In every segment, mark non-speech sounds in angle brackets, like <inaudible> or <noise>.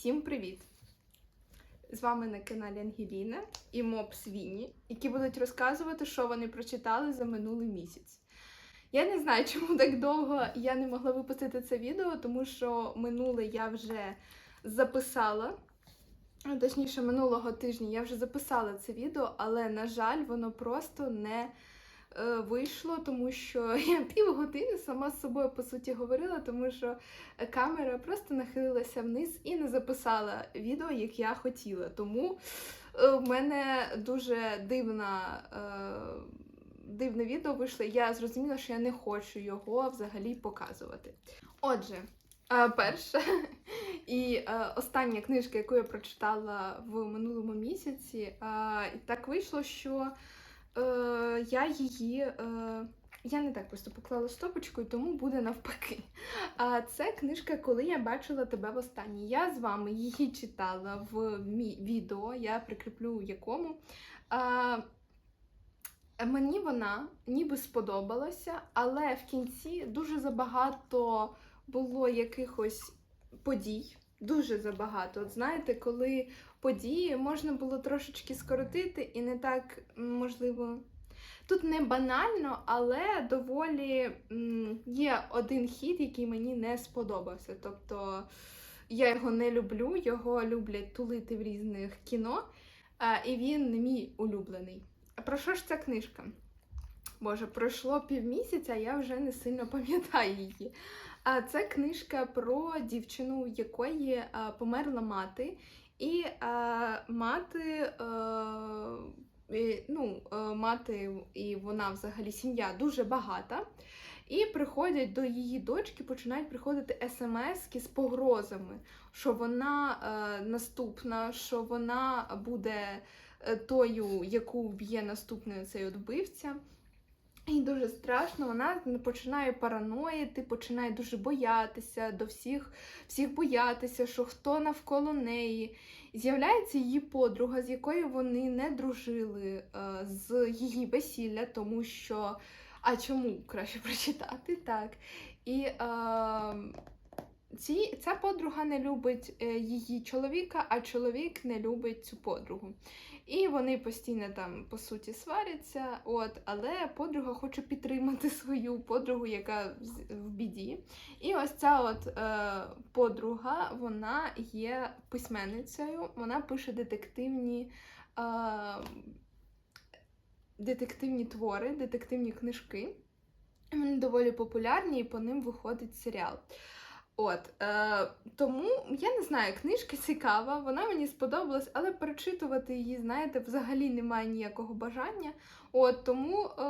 Всім привіт! З вами на каналі Ангеліна і Моб Свіні, які будуть розказувати, що вони прочитали за минулий місяць. Я не знаю, <laughs> чому так довго я не могла випустити це відео, тому що минуле я вже записала. Точніше, минулого тижня я вже записала це відео, але, на жаль, воно просто не вийшло, тому що <laughs> я півгодини сама з собою по суті говорила, тому що камера просто нахилилася вниз і не записала відео, як я хотіла. Тому е, в мене дуже дивна. е, Дивне відео вийшло, я зрозуміла, що я не хочу його взагалі показувати. Отже, е, перша <laughs> і е, остання книжка, яку я прочитала в минулому місяці, е, так вийшло, що е, я її. Е, я не так просто поклала стопочкою, тому буде навпаки. А це книжка, коли я бачила тебе востаннє. Я з вами її читала в мі- відео, я прикріплю якому. А, мені вона ніби сподобалася, але в кінці дуже забагато було якихось подій. Дуже забагато. От знаєте, коли події можна було трошечки скоротити і не так, можливо, Тут не банально, але доволі є один хід, який мені не сподобався. Тобто я його не люблю, його люблять тулити в різних кіно, і він не мій улюблений. Про що ж ця книжка? Боже, пройшло півмісяця, я вже не сильно пам'ятаю її. А це книжка про дівчину, якої померла мати, і а, мати. е, ну, е, мати і вона взагалі сім'я дуже багата. І приходять до її дочки, починають приходити смски з погрозами, що вона е, наступна, що вона буде е, тою, яку вб'є наступною цей вбивця. І дуже страшно, вона починає параноїти, починає дуже боятися до всіх, всіх боятися, що хто навколо неї. З'являється її подруга, з якою вони не дружили е, з її весілля, тому що. А чому краще <laughs> прочитати? Так. І е, ці, ця подруга не любить е, її чоловіка, а чоловік не любить цю подругу. І вони постійно там, по суті, сваряться, от, але подруга хоче підтримати <laughs> свою подругу, яка в біді. І ось ця от е, подруга, вона є письменницею, вона пише детективні. Е, детективні твори, детективні книжки. Вони доволі популярні, і по ним виходить серіал. От, е, тому я не знаю, книжка цікава, вона мені сподобалась, але перечитувати її, знаєте, взагалі немає ніякого бажання. От тому е,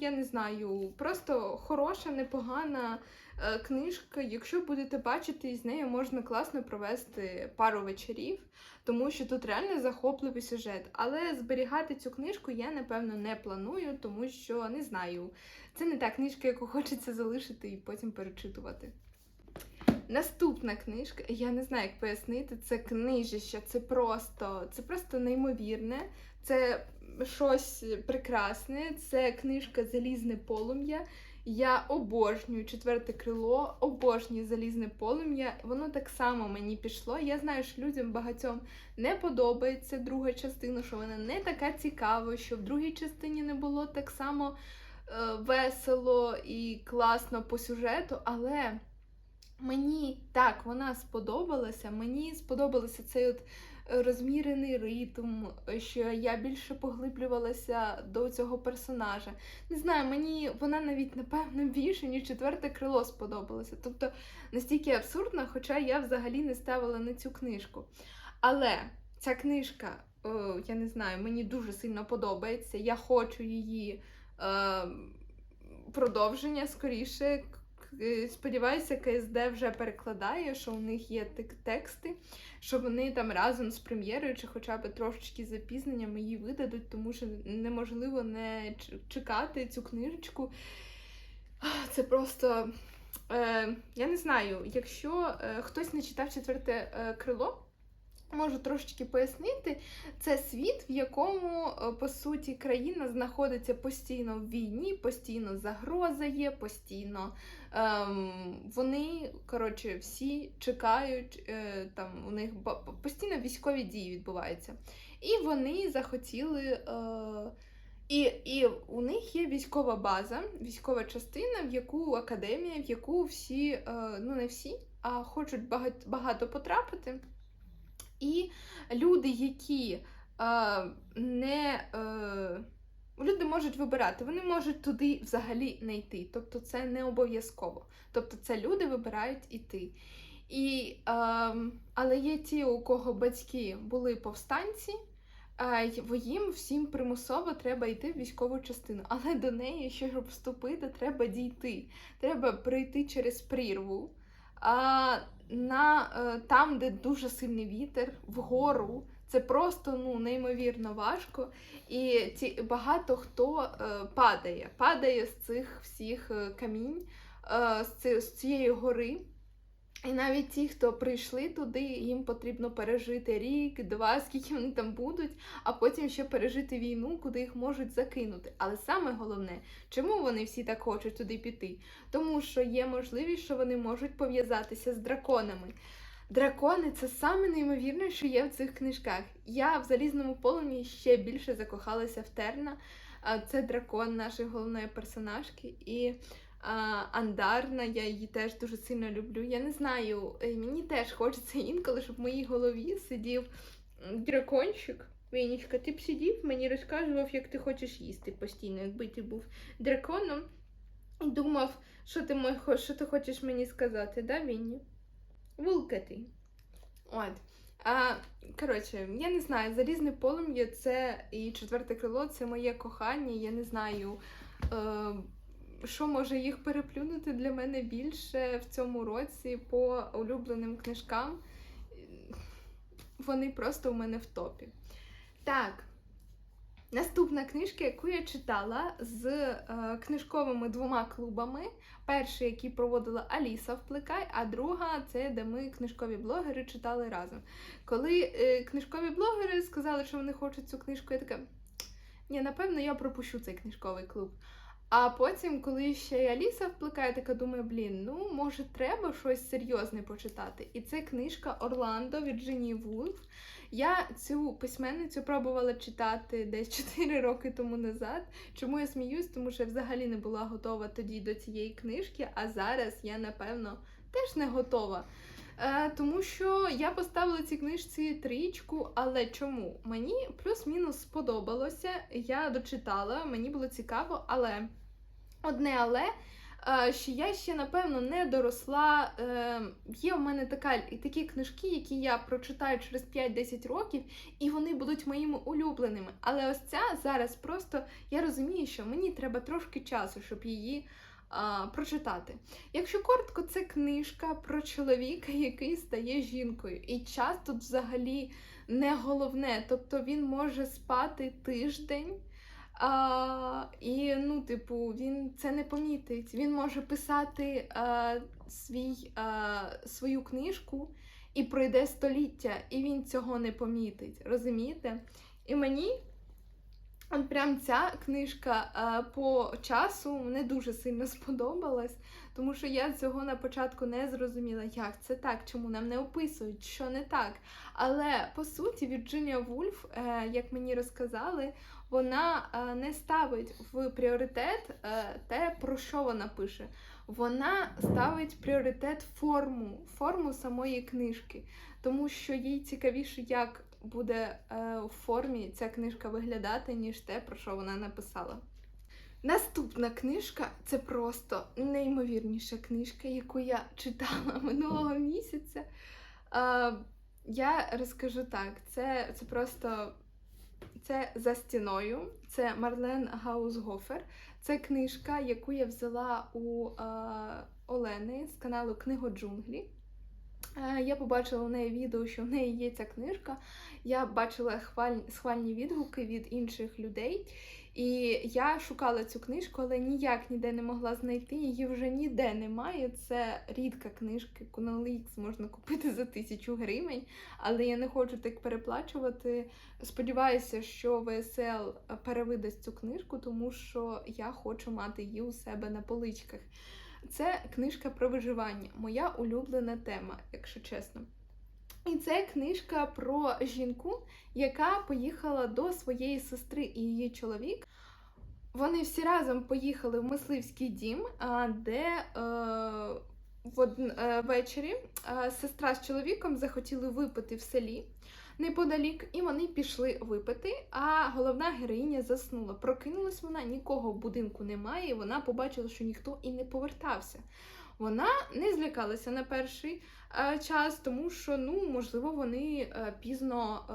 я не знаю, просто хороша, непогана е, книжка. Якщо будете бачити, з нею можна класно провести пару вечорів, тому що тут реально захопливий сюжет. Але зберігати цю книжку я напевно не планую, тому що не знаю. Це не та книжка, яку <laughs> хочеться залишити і потім перечитувати. Наступна книжка, я не знаю, як пояснити, це книжище, це просто, це просто неймовірне, це щось прекрасне, це книжка Залізне полум'я. Я обожнюю четверте крило, обожнюю залізне полум'я. Воно так само мені пішло. Я знаю, що людям багатьом не подобається друга частина, що вона не така цікава, що в другій частині не було так само е, весело і класно по сюжету, але. Мені так вона сподобалася. Мені сподобався цей от е, розмірений ритм, що я більше поглиблювалася до цього персонажа. Не знаю, мені вона навіть напевно більше, ніж четверте крило сподобалося. Тобто настільки абсурдно, хоча я взагалі не ставила на цю книжку. Але ця книжка, о, я не знаю, мені дуже сильно подобається. Я хочу її е, продовження скоріше. Е, Сподіваюся, КСД вже перекладає, що у них є тексти, що вони там разом з прем'єрою чи хоча б трошечки запізненням її видадуть, тому що неможливо не чекати цю книжечку. Це просто. Е, я не знаю, якщо е, хтось не читав четверте е, крило, Можу трошечки пояснити, це світ, в якому, е, по суті, країна знаходиться постійно в війні, постійно загроза є, постійно ем, вони, коротше, всі чекають, е, там у них постійно військові дії відбуваються. І вони захотіли. Е, і, і у них є військова база, військова частина, в яку академія, в яку всі, е, ну не всі, а хочуть багато, багато потрапити. І люди, які е, не е, люди можуть вибирати, вони можуть туди взагалі не йти. Тобто це не обов'язково. Тобто це люди вибирають іти. І, е, але є ті, у кого батьки були повстанці, е, їм всім примусово треба йти в військову частину. Але до неї, щоб вступити, треба дійти. Треба пройти через прірву. На, е, там, де дуже сильний вітер, вгору. Це просто ну, неймовірно важко. І ці, багато хто е, падає, падає з цих всіх е, камінь, е, з, ці, з цієї гори. І навіть ті, хто прийшли туди, їм потрібно пережити рік, два, скільки вони там будуть, а потім ще пережити війну, куди їх можуть закинути. Але саме головне, чому вони всі так хочуть туди піти? Тому що є можливість, що вони можуть пов'язатися з драконами. Дракони це саме неймовірне, що є в цих книжках. Я в залізному полум'ї ще більше закохалася в Терна. Це дракон нашої головної персонажки. І Андарна, я її теж дуже сильно люблю. Я не знаю, е, мені теж хочеться інколи, щоб в моїй голові сидів дракончик. Вінічка, ти б сидів, мені розказував, як ти хочеш їсти постійно, якби ти був драконом. І думав, що ти, мо- що ти хочеш мені сказати, да, Вінні? Вулка. От. А, коротше, я не знаю, залізне полум'я це і четверте крило це моє кохання. Я не знаю, е, що може їх переплюнути для мене більше в цьому році по улюбленим книжкам. Вони просто у мене в топі. Так. Наступна книжка, яку я читала з е, книжковими двома клубами. Перший, який проводила Аліса Вплекай, а друга це де ми книжкові блогери читали разом. Коли е, книжкові блогери сказали, що вони хочуть цю книжку, я така. Ні, напевно, я пропущу цей книжковий клуб. А потім, коли ще й Аліса вплекає, така думаю, блін, ну може треба щось серйозне почитати. І це книжка Орландо Вірджинії Вулф. Я цю письменницю пробувала читати десь <laughs> 4 роки тому назад. Чому я сміюсь? Тому що я взагалі не була готова тоді до цієї книжки, а зараз я, напевно, теж не готова. Е, тому що я поставила цій книжці трічку, але чому? Мені плюс-мінус сподобалося. Я дочитала, мені було цікаво, але одне але. е, Що я ще, напевно, не доросла. Е, Є в мене така, такі книжки, які я прочитаю через 5-10 років, і вони будуть моїми улюбленими. Але ось ця зараз просто я розумію, що мені треба трошки часу, щоб її а, прочитати. Якщо коротко, це книжка про чоловіка, який стає жінкою. І час тут взагалі не головне. Тобто він може спати тиждень. А, і, ну, типу, він це не помітить. Він може писати а, свій, а, свою книжку і пройде століття, і він цього не помітить. Розумієте? І мені Прям ця книжка е, по часу мені дуже сильно <laughs> сподобалась, тому що я цього на початку не зрозуміла, як це так, чому нам не описують, що не так. Але по суті, Вірджинія Вульф, е, як мені розказали, вона е, не ставить в пріоритет те, про що вона пише. Вона ставить пріоритет форму, форму самої книжки, тому що їй цікавіше, як буде е, у формі ця книжка виглядати, ніж те, про що вона написала. Наступна книжка це просто неймовірніша книжка, яку я читала <laughs> минулого місяця. Е, я розкажу так: це, це просто це за стіною. Це Марлен Гаусгофер. Це книжка, яку я взяла у е, Олени з каналу Книго Джунглі. Е, Я побачила у неї відео, що в неї є ця книжка. Я бачила хваль... схвальні відгуки від інших людей. І я шукала цю книжку, але ніяк ніде не могла знайти. Її вже ніде немає. Це рідка книжка, яку можна купити за тисячу гривень. Але я не хочу так переплачувати. Сподіваюся, що ВСЛ перевидасть цю книжку, тому що я хочу мати її у себе на поличках. Це книжка про виживання, моя улюблена тема, якщо чесно. І це книжка про жінку, яка поїхала до своєї сестри і її чоловік. Вони всі разом поїхали в мисливський дім, де е, в е, ввечері сестра з чоловіком захотіли випити в селі неподалік, і вони пішли випити. А головна героїня заснула. Прокинулась вона, нікого в будинку немає, і вона побачила, що ніхто і не повертався. Вона не злякалася на перший е, час, тому що, ну, можливо, вони е, пізно е,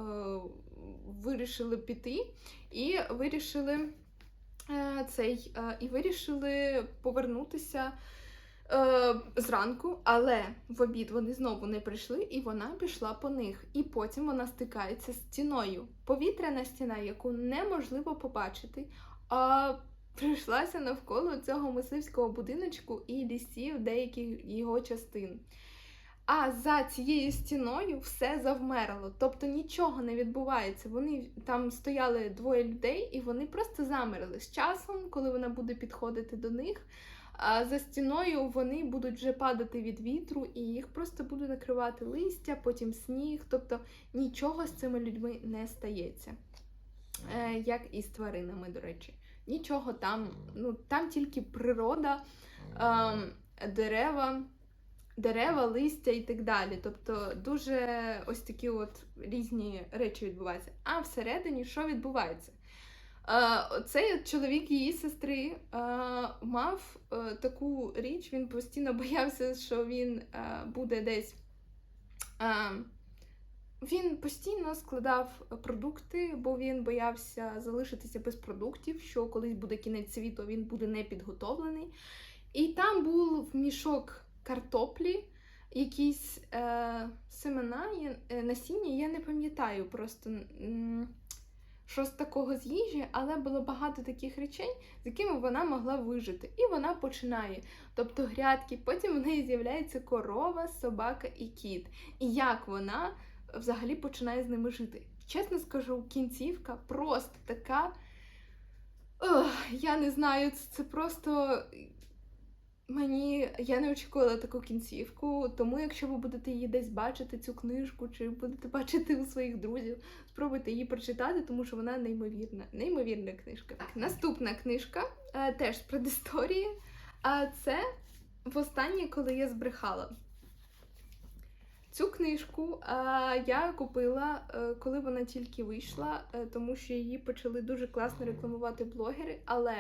вирішили піти і вирішили е, цей, е, і вирішили повернутися. Е, зранку, але в обід вони знову не прийшли, і вона пішла по них. І потім вона стикається з стіною. Повітряна стіна, яку неможливо побачити, а прийшлася навколо цього мисливського будиночку і лісів деяких його частин. А за цією стіною все завмерло, тобто нічого не відбувається. Вони там стояли двоє людей, і вони просто замерли. З часом, коли вона буде підходити до них, за стіною вони будуть вже падати від вітру, і їх просто буде накривати листя, потім сніг. Тобто нічого з цими людьми не стається. Е, як і з тваринами, до речі. Нічого там, ну там тільки природа, е, дерева, дерева, листя і так далі. Тобто дуже ось такі от різні речі відбуваються. А всередині що відбувається? Цей чоловік її сестри мав е, таку річ, він постійно <laughs> боявся, що він е, буде десь. Він постійно складав продукти, бо він боявся залишитися без продуктів, що колись буде кінець світу, він буде не підготовлений. І там був мішок картоплі, якісь е, семена, е, насіння, я не пам'ятаю просто. Щось такого з їжі, але було багато таких речей, з якими вона могла вижити. І вона починає. Тобто грядки, потім в неї з'являється корова, собака і кіт. І як вона взагалі починає з ними жити. Чесно скажу, кінцівка просто така. Ох, я не знаю, це просто. Мені я не очікувала таку кінцівку, тому якщо ви будете її десь бачити, цю книжку, чи будете бачити у своїх друзів, спробуйте її прочитати, тому що вона неймовірна, неймовірна книжка. Так, наступна книжка е, теж з предісторії. А це востаннє, коли я збрехала. Цю книжку е, я купила, е, коли вона тільки вийшла, е, тому що її почали дуже класно рекламувати блогери. Але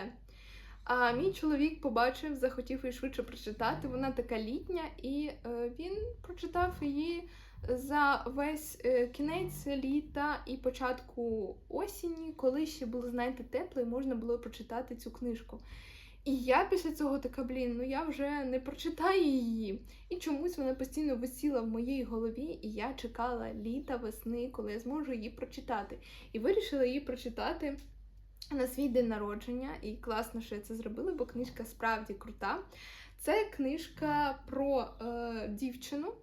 а мій чоловік побачив, захотів її швидше прочитати. Вона така літня, і е, він прочитав її за весь е, кінець літа і початку осені, коли ще було, знаєте, тепло, і можна було прочитати цю книжку. І я після цього така, блін, ну я вже не прочитаю її. І чомусь вона постійно висіла в моїй голові, і я чекала літа, весни, коли я зможу її прочитати. І вирішила її прочитати на свій день народження. І класно, що я це зробила, бо книжка справді крута. Це книжка про е, дівчину,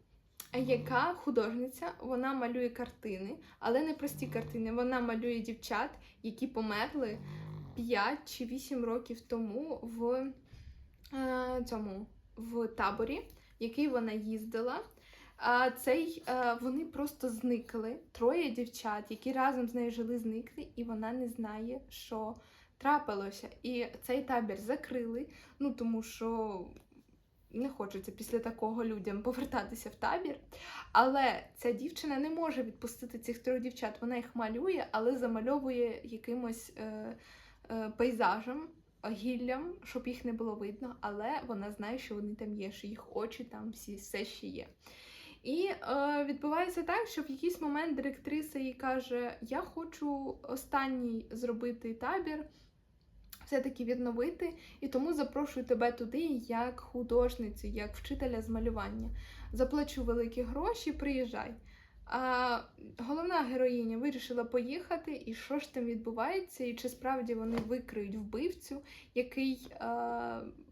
яка художниця, вона малює картини, але не прості картини. Вона малює дівчат, які померли 5 чи 8 років тому в е, цьому в таборі, який вона їздила. Цей е, вони просто зникли. Троє дівчат, які разом з нею жили, зникли, і вона не знає, що трапилося. І цей табір закрили, ну тому що не хочеться після такого людям повертатися в табір. Але ця дівчина не може відпустити цих трьох дівчат. Вона їх малює, але замальовує якимось е, е, пейзажем, гіллям, щоб їх не було видно. Але вона знає, що вони там є, що їх очі там всі все ще є. І е, відбувається так, що в якийсь момент директриса їй каже: Я хочу останній зробити табір все-таки відновити. І тому запрошую тебе туди як художницю, як вчителя з малювання. Заплачу великі гроші, приїжджай. А головна героїня вирішила поїхати, і що ж там відбувається, і чи справді вони викриють вбивцю, який е,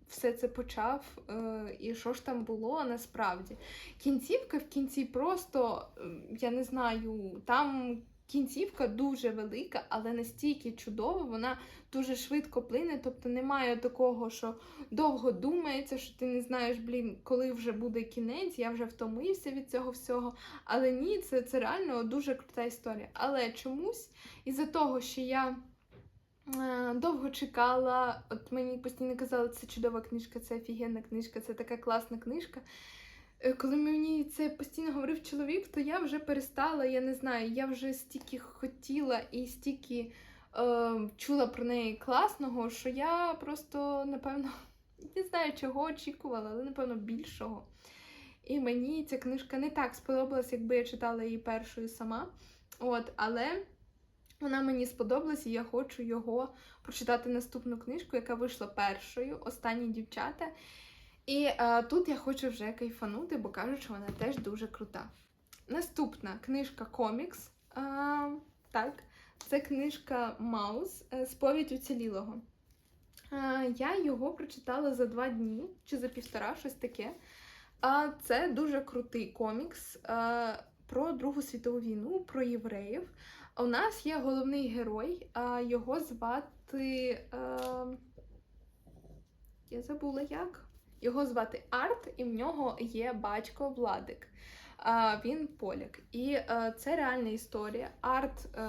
все це почав, е, і що ж там було насправді. Кінцівка в кінці просто, е, я не знаю, там кінцівка дуже велика, але настільки чудова, вона дуже швидко плине, тобто немає такого, що довго думається, що ти не знаєш, блін, коли вже буде кінець, я вже втомився від цього всього. Але ні, це, це реально дуже крута історія. Але чомусь, із-за того, що я. Е, Довго чекала, от мені постійно казали, це чудова книжка, це офігенна книжка, це така класна книжка. Е, Коли мені це постійно говорив чоловік, то я вже перестала, я не знаю, я вже стільки хотіла і стільки е, чула про неї класного, що я просто, напевно, <laughs> не знаю, чого очікувала, але, напевно, більшого. І мені ця книжка не так сподобалась, якби я читала її першою сама. От, але вона мені сподобалась, і я хочу його прочитати наступну книжку, яка вийшла першою, останні дівчата. І е, тут я хочу вже кайфанути, бо кажуть, що вона теж дуже крута. Наступна книжка комікс. Е, так, це книжка Маус е, Сповідь уцілілого. Е, я його прочитала за два дні чи за півтора, щось таке. А це дуже крутий комікс е, про Другу світову війну, про євреїв. У нас є головний герой, а його звати. Е, я забула як. Його звати Арт, і в нього є батько Владик. Він поляк. І е, це реальна історія. Арт е,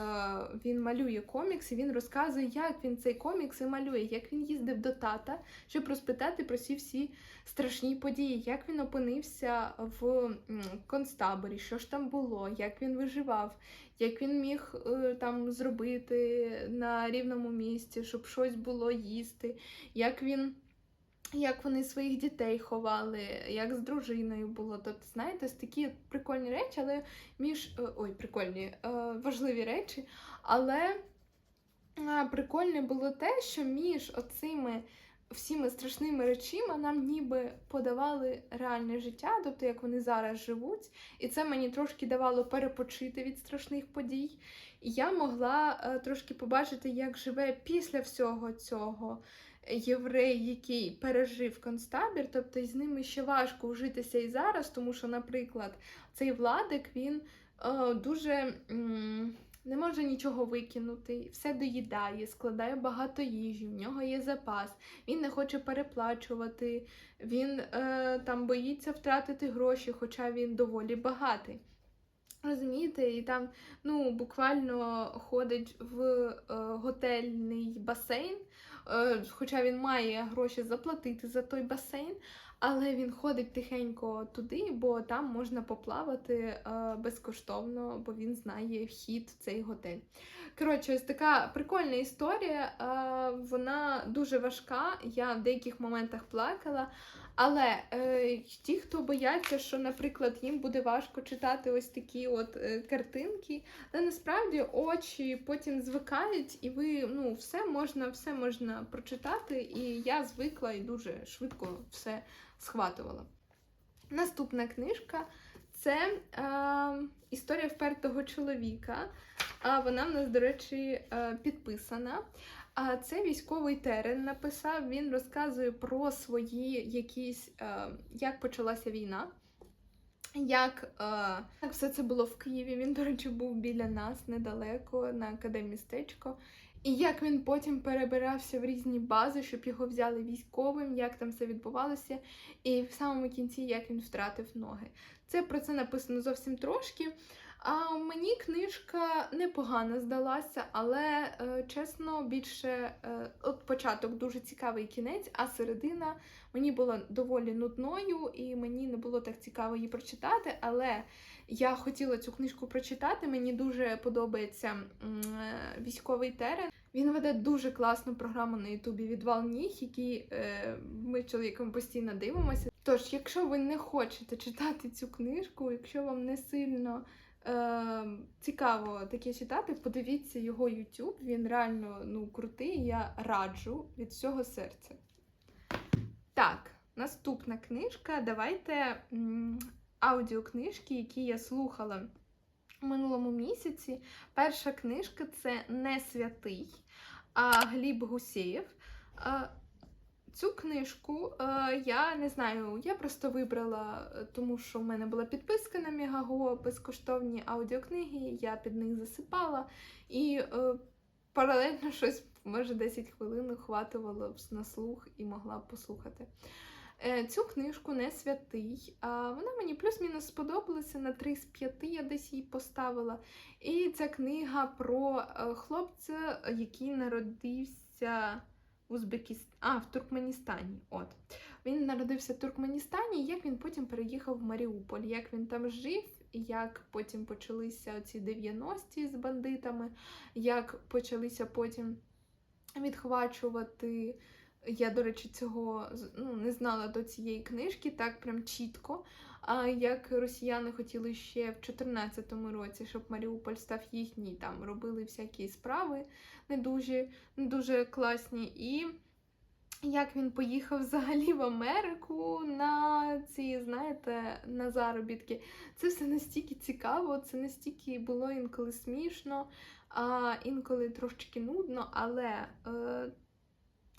він малює комікс, і він розказує, як він цей комікс і малює, як він їздив до тата, щоб розпитати про всі всі страшні події, як він опинився в концтаборі, що ж там було, як він виживав, як він міг е, там зробити на рівному місці, щоб щось було їсти, як він. Як вони своїх дітей ховали, як з дружиною було. Тобто, знаєте, такі прикольні речі, але між е, ой, прикольні, е, важливі речі. Але е, прикольне було те, що між оцими всіми страшними речима нам ніби подавали реальне життя, тобто як вони зараз живуть. І це мені трошки давало перепочити від страшних подій. І я могла трошки побачити, як живе після всього цього єврей, який пережив концтабір, тобто з ними ще важко вжитися і зараз, тому що, наприклад, цей владик він е, дуже м, не може нічого викинути, все доїдає, складає багато їжі, в нього є запас, він не хоче переплачувати, він е, там боїться втратити гроші, хоча він доволі багатий. Розумієте, і там ну, буквально ходить в е, готельний басейн, хоча він має гроші заплатити за той басейн, але він ходить тихенько туди, бо там можна поплавати е, безкоштовно, бо він знає вхід в цей готель. Коротше, ось така прикольна історія. Е, вона дуже важка. Я в деяких моментах плакала. Але е, ті, хто бояться, що, наприклад, їм буде важко читати ось такі от е, картинки, але насправді очі потім звикають, і ви ну, все можна, все можна прочитати. І я звикла і дуже швидко все схватувала. Наступна книжка це е, історія впертого чоловіка. А вона в нас, до речі, е, підписана. А це військовий терен написав. Він розказує про свої якісь, е, як почалася війна. Як, е, як все це було в Києві? Він, до речі, був біля нас недалеко на академістечко. І як він потім перебирався в різні бази, щоб його взяли військовим, як там все відбувалося, і в самому кінці як він втратив ноги. Це про це написано зовсім трошки. А мені книжка непогано здалася, але е, чесно, більше е, от початок дуже цікавий кінець, а середина мені була доволі нудною, і мені не було так цікаво її прочитати. Але я хотіла цю книжку прочитати. Мені дуже подобається е, військовий терен. Він веде дуже класну програму на Ютубі Відвал ніг, які ми з чоловіком постійно дивимося. Тож, якщо ви не хочете читати цю книжку, якщо вам не сильно Е, цікаво таке читати. Подивіться його YouTube, він реально ну, крутий, я раджу від всього серця. Так, наступна книжка. Давайте м, аудіокнижки, які я слухала у минулому місяці. Перша книжка це Не святий а, Гліб Гусєєв. Цю книжку е, я не знаю, я просто вибрала, е, тому що в мене була підписка на Мегаго, безкоштовні аудіокниги, я під них засипала і е, паралельно щось, може, 10 хвилин хватувало на слух і могла б послухати. Цю книжку не святий. Вона мені плюс-мінус сподобалася на 3 з 5 я десь її поставила. І ця книга про хлопця, який народився в а, в Туркменістані. От. Він народився в Туркменістані, як він потім переїхав в Маріуполь, як він там жив, як потім почалися ці 90-ті з бандитами, як почалися потім відхвачувати. Я, до речі, цього ну, не знала до цієї книжки так прям чітко. Як росіяни хотіли ще в 2014 році, щоб Маріуполь став їхній, там робили всякі справи не дуже, не дуже класні. І як він поїхав взагалі в Америку на ці, знаєте, на заробітки. Це все настільки цікаво, це настільки було інколи смішно, а інколи трошечки нудно, але. Е,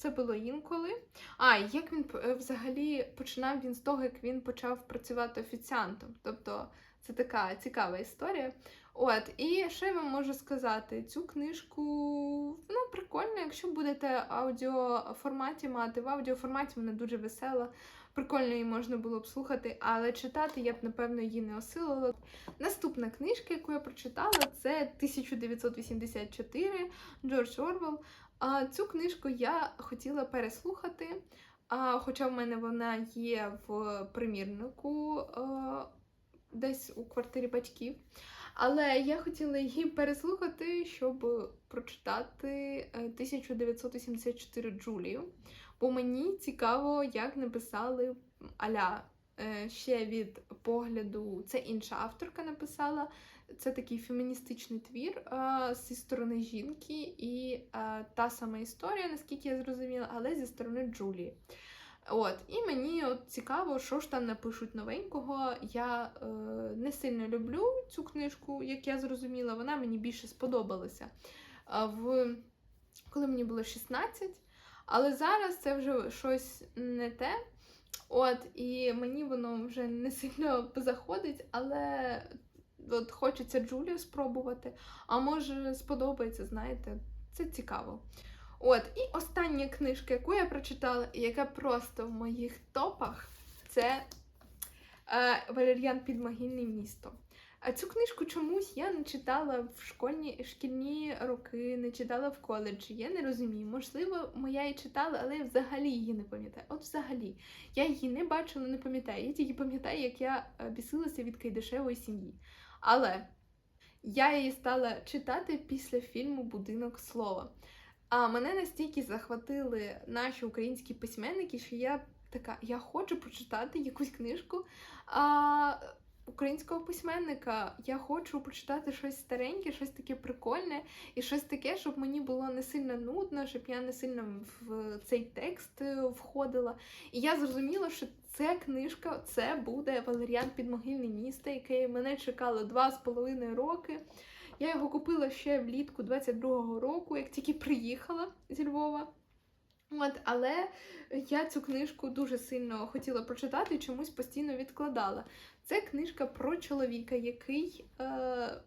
це було інколи. А, як він е, взагалі починав він з того, як він почав працювати офіціантом. Тобто це така цікава історія. От, і що я вам можу сказати? Цю книжку вона прикольна, якщо будете аудіоформаті мати. В аудіоформаті вона дуже весела. Прикольно її можна було б слухати, але читати я б, напевно, її не осилила. Наступна книжка, яку я прочитала, це 1984 Джордж Орвел. А цю книжку я хотіла переслухати, хоча в мене вона є в примірнику а, десь у квартирі батьків. Але я хотіла її переслухати, щоб прочитати е, 1984 Джулію. Бо мені цікаво, як написали аля е, ще від погляду. Це інша авторка написала. Це такий феміністичний твір е, зі сторони жінки, і е, та сама історія, наскільки я зрозуміла, але зі сторони Джулії. От, і мені от цікаво, що ж там напишуть новенького. Я е, не сильно люблю цю книжку, як я зрозуміла, вона мені більше сподобалася. А в... Коли мені було 16, але зараз це вже щось не те. От, і мені воно вже не сильно <laughs> заходить, але от хочеться Джулію спробувати. А може сподобається, знаєте, це цікаво. От, і остання книжка, яку я прочитала, і яка просто в моїх топах, це е, Валер'ян Підмогильне місто. А цю книжку чомусь я не читала в школьні шкільні роки, не читала в коледжі. Я не розумію. Можливо, моя і читала, але я взагалі її не пам'ятаю. От взагалі. Я її не бачила, не пам'ятаю. Я тільки пам'ятаю, як я е, бісилася від кайдашевої сім'ї. Але я її стала читати після фільму Будинок слова. А мене настільки захватили наші українські письменники, що я така, я хочу прочитати якусь книжку а, українського письменника. Я хочу прочитати щось стареньке, щось таке прикольне, і щось таке, щоб мені було не сильно нудно, щоб я не сильно в цей текст е, входила. І я зрозуміла, що ця книжка це буде Валеріан Підмогильне місто, яке мене чекало два з половиною роки. Я його купила ще влітку 22-го року, як тільки приїхала зі Львова. От, але я цю книжку дуже сильно хотіла прочитати і чомусь постійно відкладала. Це книжка про чоловіка, який е,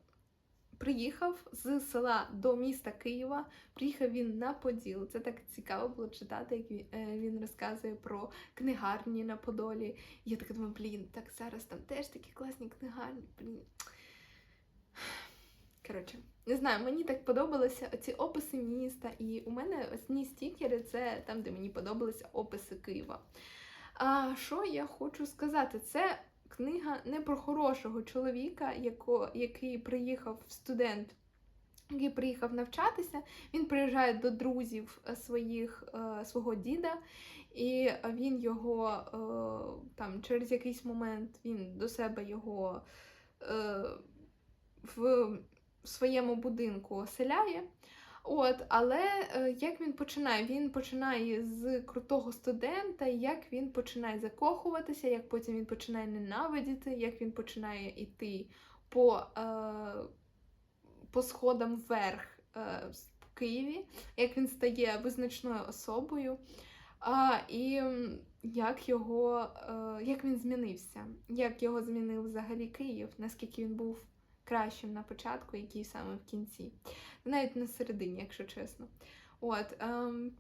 приїхав з села до міста Києва. Приїхав він на Поділ. Це так цікаво було читати, як він, е, він розказує про книгарні на Подолі. Я така думаю, блін, так зараз там теж такі класні книгарні. Блін. Коротше, не знаю, мені так подобалися ці описи міста, і у мене одні стікери це там, де мені подобалися описи Києва. А що я хочу сказати? Це книга не про хорошого чоловіка, яко, який приїхав студент, який приїхав навчатися. Він приїжджає до друзів е, своїх, е, свого діда, і він його е, там через якийсь момент він до себе його. В своєму будинку оселяє. От, але е, як він починає? Він починає з крутого студента, як він починає закохуватися, як потім він починає ненавидіти, як він починає йти по, е, по сходам вверх е, в Києві, як він стає визначною особою, а, і як його, е, як він змінився, як його змінив взагалі Київ, наскільки він був кращим на початку, який саме в кінці. Навіть на середині, якщо чесно. От, ем,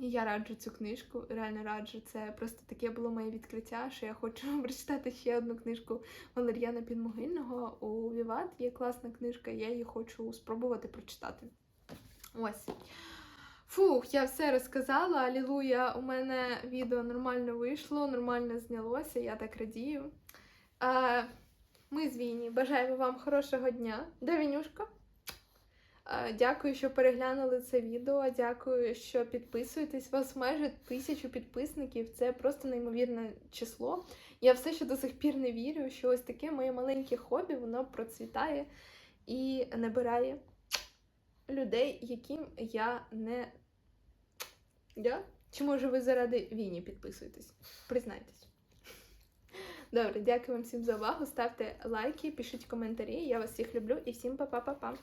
я раджу цю книжку, реально раджу. Це просто таке було моє відкриття, що я хочу <laughs> прочитати ще одну книжку Валер'яна Підмогильного. У Віват є класна книжка, я її хочу спробувати прочитати. Ось. Фух, я все розказала. Алілуя, у мене відео нормально вийшло, нормально знялося, я так радію. А, ми з Віні. Бажаємо вам хорошого дня. Де Вінюшка? Дякую, що переглянули це відео. Дякую, що підписуєтесь. Вас майже тисячу підписників. Це просто неймовірне число. Я все ще до сих пір не вірю, що ось таке моє маленьке хобі, воно процвітає і набирає людей, яким я не. Я? Чи може ви заради Віні підписуєтесь? Признайтесь. Добре, дякую вам всім за увагу. Ставте лайки, пишіть коментарі. Я вас всіх люблю і всім па-па-па-па.